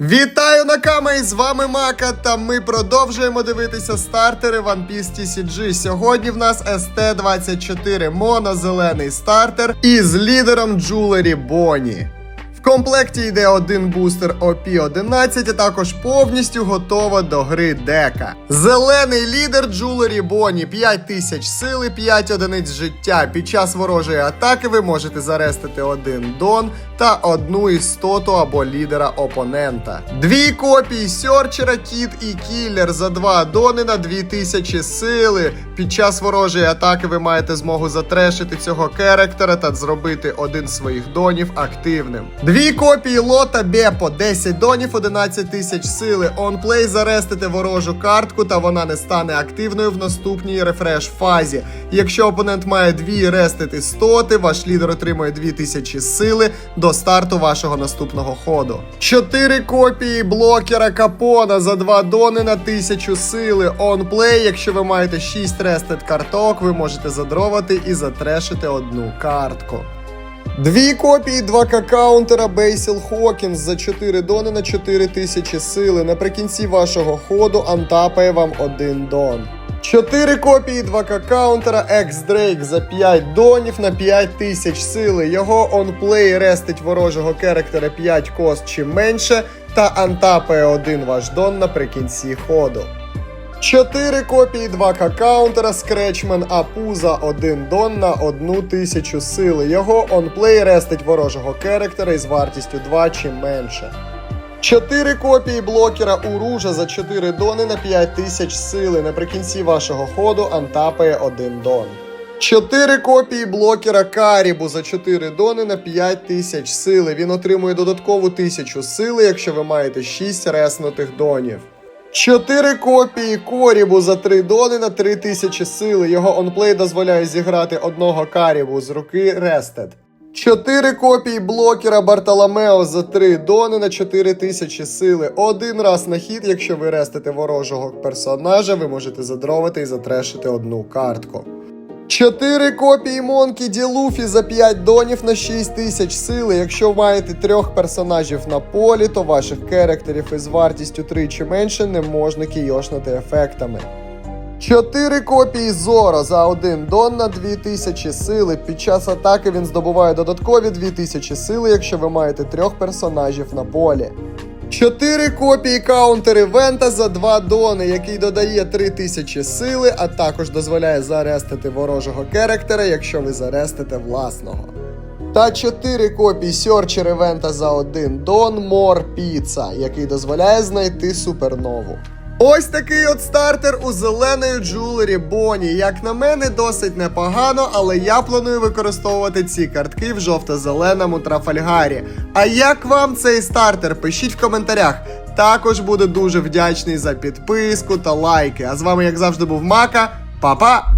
Вітаю Накама! І з вами Мака. Та ми продовжуємо дивитися стартери One Piece TCG. Сьогодні в нас ST24 монозелений стартер із лідером Джулері Бонні. В комплекті йде один бустер OP11, а також повністю готова до гри дека. Зелений лідер Джулері Бонні 5000 сили, 5 одиниць життя. Під час ворожої атаки ви можете зарестити один дон та одну істоту або лідера опонента. Дві копії Сьорчера, Кіт і Кіллер за два дони на 2000 сили. Під час ворожої атаки ви маєте змогу затрешити цього керектера та зробити один з своїх донів активним. Дві копії лота Бепо, 10 донів, 11 тисяч сили. Онплей зарестите ворожу картку, та вона не стане активною в наступній рефреш фазі. Якщо опонент має дві рестити стоти, ваш лідер отримує 2000 сили до старту вашого наступного ходу. Чотири копії блокера Капона за 2 дони на 1000 сили. Онплей, якщо ви маєте 6 рестет карток, ви можете задровати і затрешити одну картку. Дві копії 2К каунтера Бейсіл Хокінс за 4 дони на 4000 сили. Наприкінці вашого ходу антапає вам один дон. 4 копії 2К каунтера Екс Дрейк за 5 донів на 5000 сили. Його онплей рестить ворожого керектера 5 кост чи менше та антапає один ваш дон наприкінці ходу. 4 копії 2К каунтера Скретчмен Апу за 1 дон на 1000 сили. Його онплей рестить ворожого керектера із вартістю 2 чи менше. 4 копії блокера Уружа за 4 дони на 5000 сили. Наприкінці вашого ходу антапає 1 дон. 4 копії блокера Карібу за 4 дони на 5000 сили. Він отримує додаткову 1000 сили, якщо ви маєте 6 реснутих донів. 4 копії Корібу за 3 дони на 3000 сили. Його онплей дозволяє зіграти одного Карібу з руки Рестед. 4 копії блокера Бартоломео за 3 дони на 4000 сили. Один раз на хід, якщо ви рестите ворожого персонажа, ви можете задровити і затрешити одну картку. 4 копії Монкі Ді Луфі за 5 донів на 6 тисяч сили. Якщо маєте трьох персонажів на полі, то ваших керектерів із вартістю 3 чи менше не можна кійошнити ефектами. 4 копії Зора за 1 дон на 2000 сили. Під час атаки він здобуває додаткові 2000 сили, якщо ви маєте трьох персонажів на полі. 4 копії каунтер івента за 2 дони, який додає 3000 сили, а також дозволяє зарестити ворожого керектера, якщо ви зарестите власного. Та 4 копії сьорчер івента за 1 дон Мор Піца, який дозволяє знайти супернову. Ось такий от стартер у зеленої джулері Боні. Як на мене, досить непогано, але я планую використовувати ці картки в жовто-зеленому трафальгарі. А як вам цей стартер? Пишіть в коментарях. Також буду дуже вдячний за підписку та лайки. А з вами, як завжди, був Мака. Па-па!